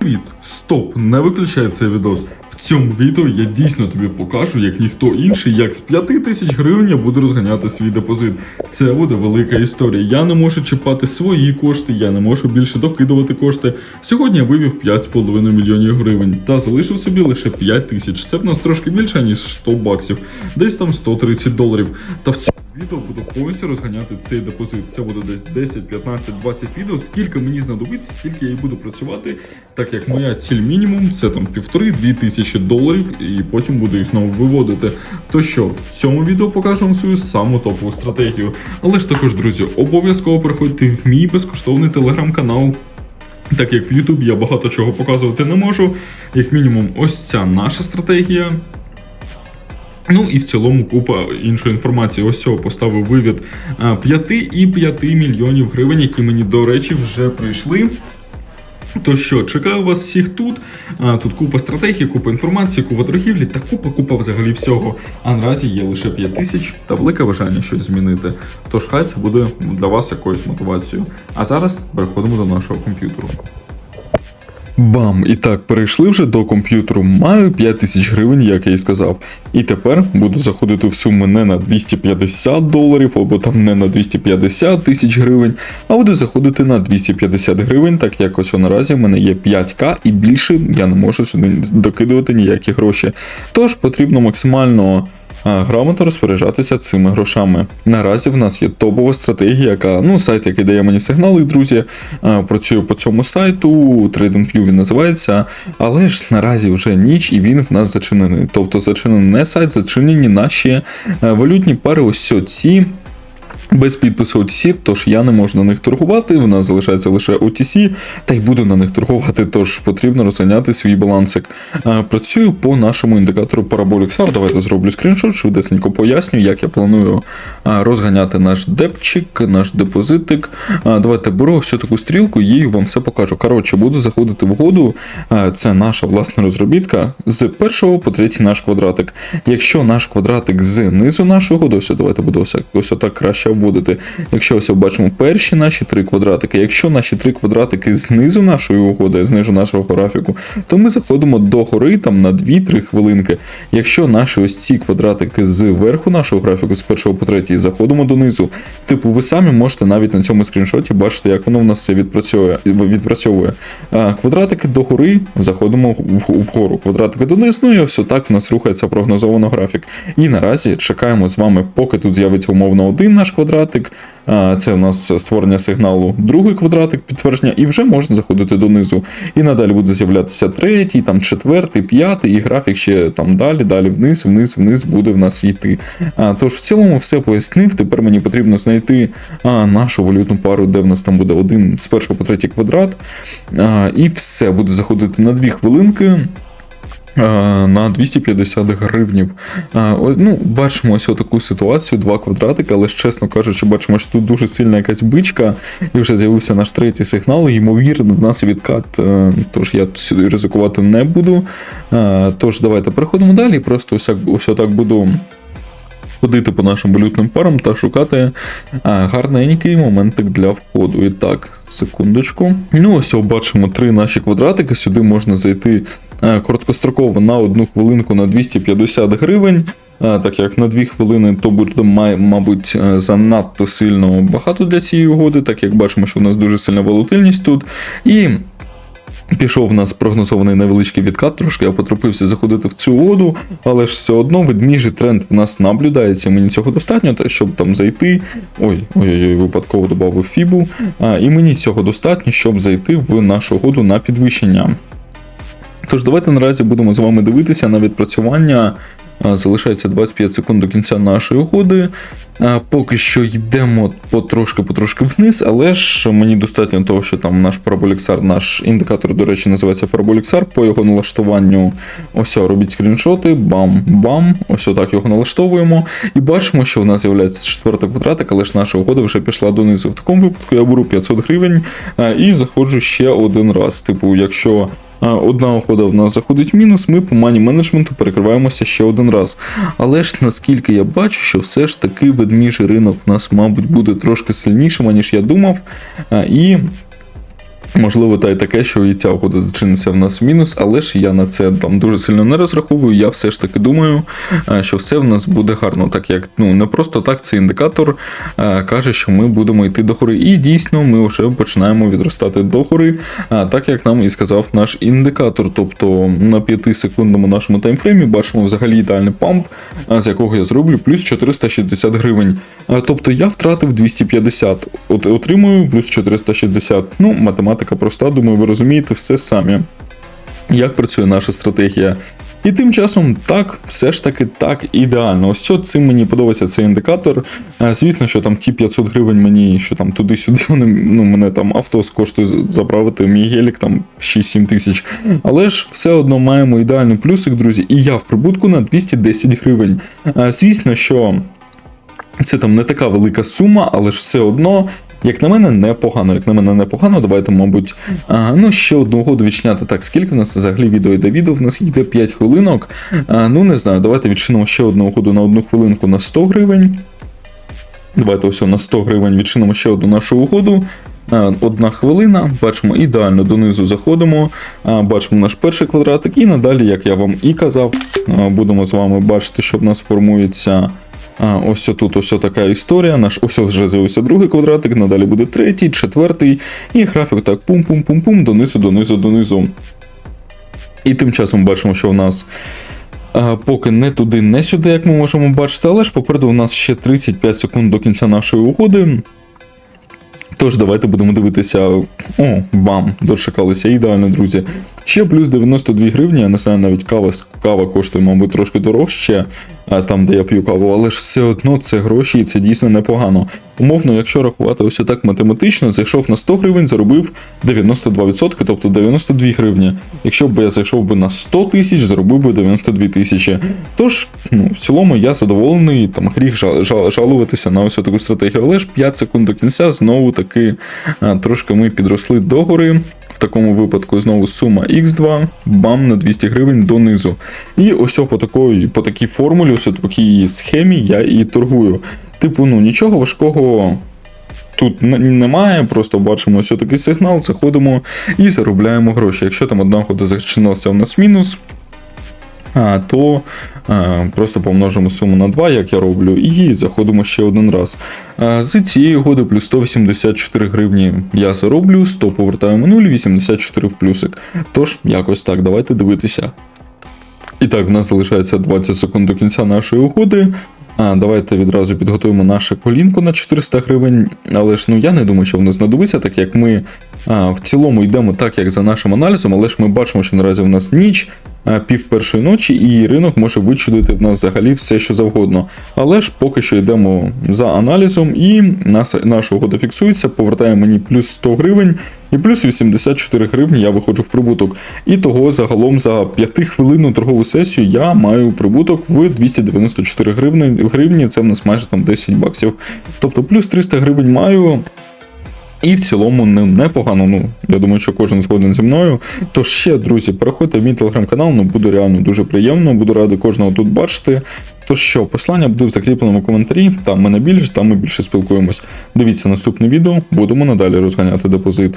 Привіт, стоп, не виключай цей відос. В цьому відео я дійсно тобі покажу, як ніхто інший, як з 5 тисяч гривень я буду розганяти свій депозит. Це буде велика історія. Я не можу чіпати свої кошти, я не можу більше докидувати кошти. Сьогодні я вивів 5,5 мільйонів гривень та залишив собі лише 5 тисяч. Це в нас трошки більше, ніж 100 баксів, десь там 130 доларів. Та в цьому відео буду повністю розганяти цей депозит. Це буде десь 10, 15, 20 відео. Скільки мені знадобиться, стільки я і буду працювати, так як моя ціль мінімум це там півтори-дві тисячі доларів, і потім буду їх знову виводити. То що, в цьому відео покажу вам свою саму топову стратегію. Але ж також, друзі, обов'язково приходьте в мій безкоштовний телеграм-канал. Так як в YouTube я багато чого показувати не можу, як мінімум, ось ця наша стратегія. Ну і в цілому купа іншої інформації. Ось цього поставив вивід 5 і 5 мільйонів гривень, які мені, до речі, вже прийшли. То що, чекаю вас всіх тут. Тут купа стратегії, купа інформації, купа торгівлі та купа-купа взагалі всього. А наразі є лише 5 тисяч та велике бажання щось змінити. Тож хай це буде для вас якоюсь мотивацією. А зараз переходимо до нашого комп'ютеру. Бам! І так, перейшли вже до комп'ютеру. Маю 5 тисяч гривень, як я і сказав. І тепер буду заходити в суму не на 250 доларів, або там не на 250 тисяч гривень, а буду заходити на 250 гривень, так як ось наразі в мене є 5к і більше я не можу сюди докидувати ніякі гроші. Тож потрібно максимально. Грамотно розпоряджатися цими грошами. Наразі в нас є топова стратегія, яка ну сайт, який дає мені сигнали, друзі. Працюю по цьому сайту. TradingView він називається. Але ж наразі вже ніч і він в нас зачинений. Тобто зачинений не сайт, зачинені наші валютні пари. Ось ці. Без підпису OTC, тож я не можу на них торгувати, в нас залишається лише OTC, та й буду на них торгувати, тож потрібно розганяти свій балансик. Е, Працюю по нашому індикатору Parabolic SAR. Давайте зроблю скріншот, швидесенько поясню, як я планую е, розганяти наш депчик, наш депозитик. Е, Давайте беру ось таку стрілку і вам все покажу. Коротше, буду заходити в угоду. Це наша власна розробітка з першого по третій наш квадратик. Якщо наш квадратик знизу нашої угоди, ось давайте буду ось, ось отак краще обводити. Якщо ось бачимо перші наші три квадратики, якщо наші три квадратики знизу нашої угоди, знизу нашого графіку, то ми заходимо до гори там на 2-3 хвилинки. Якщо наші ось ці квадратики з верху нашого графіку, з першого по третій, заходимо донизу. Типу, ви самі можете навіть на цьому скріншоті бачити, як воно в нас все відпрацьовує. відпрацьовує. А, Квадратики догори заходимо вгору, квадратики донизу, ну і ось так в нас рухається прогнозовано графік. І наразі чекаємо з вами, поки тут з'явиться умовно один наш квадратик. Це у нас створення сигналу, другий квадратик підтвердження, і вже можна заходити донизу. І надалі буде з'являтися третій, там четвертий, п'ятий, і графік ще там далі, далі вниз, вниз, вниз буде в нас йти. Тож в цілому все пояснив. Тепер мені потрібно знайти нашу валютну пару, де в нас там буде один з першого по третій квадрат. І все, буду заходити на дві хвилинки. А, На 250 гривнів. Ну, бачимо ось таку ситуацію, два квадратики, але ж чесно кажучи, бачимо, що тут дуже сильна якась бичка, і вже з'явився наш третій сигнал. і, Ймовірно, в нас відкат, е, тож я сюди ризикувати не буду. Тож, давайте переходимо далі. Просто ось, отак буду ходити по нашим валютним парам та шукати а, гарненький моментик для входу. І так, секундочку. Ну, ось бачимо три наші квадратики. Сюди можна зайти короткостроково на одну хвилинку на 250 гривень. Так як на 2 хвилини то буде, мабуть, е, занадто сильно багато для цієї угоди, так як бачимо, що в нас дуже сильна волатильність тут. І Пішов в нас прогнозований невеличкий відкат, трошки я потрапився заходити в цю воду, але ж все одно ведміжий тренд в нас наблюдається. Мені цього достатньо, щоб там зайти. Ой, ой-ой, випадково додав фібу. І мені цього достатньо, щоб зайти в нашу угоду на підвищення. Тож давайте наразі будемо з вами дивитися на відпрацювання. Залишається 25 секунд до кінця нашої угоди. Поки що йдемо потрошки-потрошки вниз, але ж мені достатньо того, що там наш параболіксар, наш індикатор, до речі, називається параболіксар. По його налаштуванню ось робіть скріншоти, бам-бам, ось отак його налаштовуємо. І бачимо, що в нас з'являється четвертий квадратик, але ж наша угода вже пішла донизу. В такому випадку я беру 500 гривень і заходжу ще один раз. Типу, якщо Одна угода в нас заходить в мінус, ми по мані менеджменту перекриваємося ще один раз. Але ж наскільки я бачу, що все ж таки ведміжий ринок у нас, мабуть, буде трошки сильнішим, ніж я думав. І Можливо, та й таке, що і ця угода зачиниться в нас в мінус, але ж я на це там дуже сильно не розраховую. Я все ж таки думаю, е, що все в нас буде гарно, так як ну не просто так цей індикатор е, каже, що ми будемо йти до гори. І дійсно ми вже починаємо відростати до гори, е, так як нам і сказав наш індикатор. Тобто на 5 секундному нашому таймфреймі бачимо взагалі ідеальний памп, з якого я зроблю плюс 460 гривень. Тобто я втратив 250, от отримую плюс 460. Ну, математика проста, думаю, ви розумієте все самі. Як працює наша стратегія? І тим часом так, все ж таки так ідеально. Ось що цим мені подобається цей індикатор. Е, Звісно, що там ті 500 гривень мені, що там туди-сюди, вони, ну, мене там авто з коштує заправити мій гелік там 6-7 тисяч. Але ж все одно маємо ідеальний плюсик, друзі, і я в прибутку на 210 гривень. Е, Звісно, що це там не така велика сума, але ж все одно. Як на мене, непогано. Як на мене, непогано. Давайте, мабуть, а, ну ще одну угоду відчиняти. Так, скільки в нас взагалі відео йде? Відео в нас йде 5 хвилинок. А, ну не знаю, давайте відчинимо ще одну угоду на одну хвилинку на 100 гривень. Давайте ось на 100 гривень відчинимо ще одну нашу угоду. Одна хвилина, бачимо ідеально донизу заходимо, бачимо наш перший квадратик, і надалі, як я вам і казав, будемо з вами бачити, що в нас формується. Ось тут ось така історія. Наш ось вже з'явився другий квадратик, надалі буде третій, четвертий, і графік так пум-пум-пум-пум, донизу, донизу, донизу. І тим часом бачимо, що в нас поки не туди, не сюди, як ми можемо бачити, але ж попереду у нас ще 35 секунд до кінця нашої угоди. Тож, давайте будемо дивитися. О, бам! Дочекалися ідеально, друзі. Ще плюс 92 гривні, я не знаю, навіть кава, кава коштує, мабуть, трошки дорожче, там, де я п'ю каву, але ж все одно це гроші і це дійсно непогано. Умовно, якщо рахувати ось так математично, зайшов на 100 гривень, заробив 92%, тобто 92 гривні. Якщо б я зайшов би на 100 тисяч, заробив би 92 тисячі. Тож, ну, в цілому я задоволений, там гріх жал, жал, жалуватися на ось таку стратегію, але ж 5 секунд до кінця знову таки трошки ми підросли догори. В такому випадку знову сума X2, бам на 200 гривень донизу. І ось по такій, по такій формулі, ось такій схемі я і торгую. Типу, ну нічого важкого. Тут немає, просто бачимо ось такий сигнал, заходимо і заробляємо гроші. Якщо там одна хода зачинилася у нас мінус, то просто помножимо суму на 2, як я роблю, і заходимо ще один раз. З цієї угоди плюс 184 гривні я зароблю, 100 повертаємо 0, 84 в плюсик. Тож, якось так, давайте дивитися. І так, в нас залишається 20 секунд до кінця нашої угоди. А, давайте відразу підготуємо наше колінко на 400 гривень. Але ж ну я не думаю, що воно знадобиться, так як ми а, в цілому йдемо так, як за нашим аналізом, але ж ми бачимо, що наразі в нас ніч, пів першої ночі, і ринок може вичудити в нас взагалі все, що завгодно. Але ж поки що йдемо за аналізом, і наша, угода фіксується, повертає мені плюс 100 гривень. І плюс 84 гривні я виходжу в прибуток. І того загалом за 5 хвилинну торгову сесію я маю прибуток в 294 гривні. гривні це в нас майже там 10 баксів. Тобто плюс 300 гривень маю. І в цілому не, непогано. Ну, я думаю, що кожен згоден зі мною. Тож ще, друзі, переходьте в мій телеграм-канал, ну буде реально дуже приємно, буду радий кожного тут бачити. То що, послання буде в закріпленому коментарі, там мене більше, там ми більше спілкуємось. Дивіться наступне відео, будемо надалі розганяти депозит.